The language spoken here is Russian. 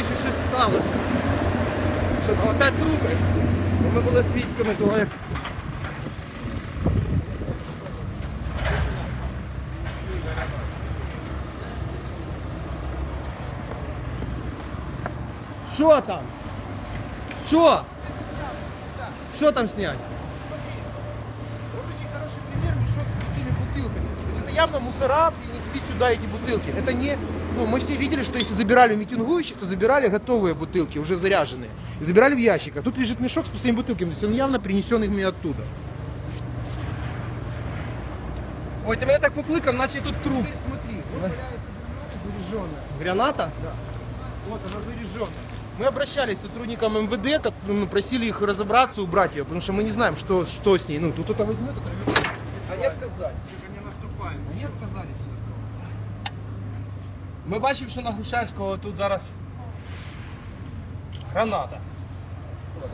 Парижі щось сталося. Що золота трупи. Ми були свідками того, як Що там? Що? Що там снять? Вот очень хороший пример, мешок с пустыми бутылками. То есть это явно мусора принесли сюда эти бутылки. Это не ну, мы все видели, что если забирали митингующих, то забирали готовые бутылки, уже заряженные. И забирали в ящиках. Тут лежит мешок с пустыми бутылками. То есть он явно принесен ими оттуда. Ой, ти мене так покликав, наче тут труп. Теперь смотри, вот валяется граната заряженная. Граната? Да. Вот она заряженная. Мы обращались к сотрудникам МВД, как, ну, просили их разобраться, убрать ее, потому что мы не знаем, что, что с ней. Ну, тут кто-то возьмет, оторвет. Отказались. не наступаємо. Ми бачимо, що на Грушевського тут зараз граната. А.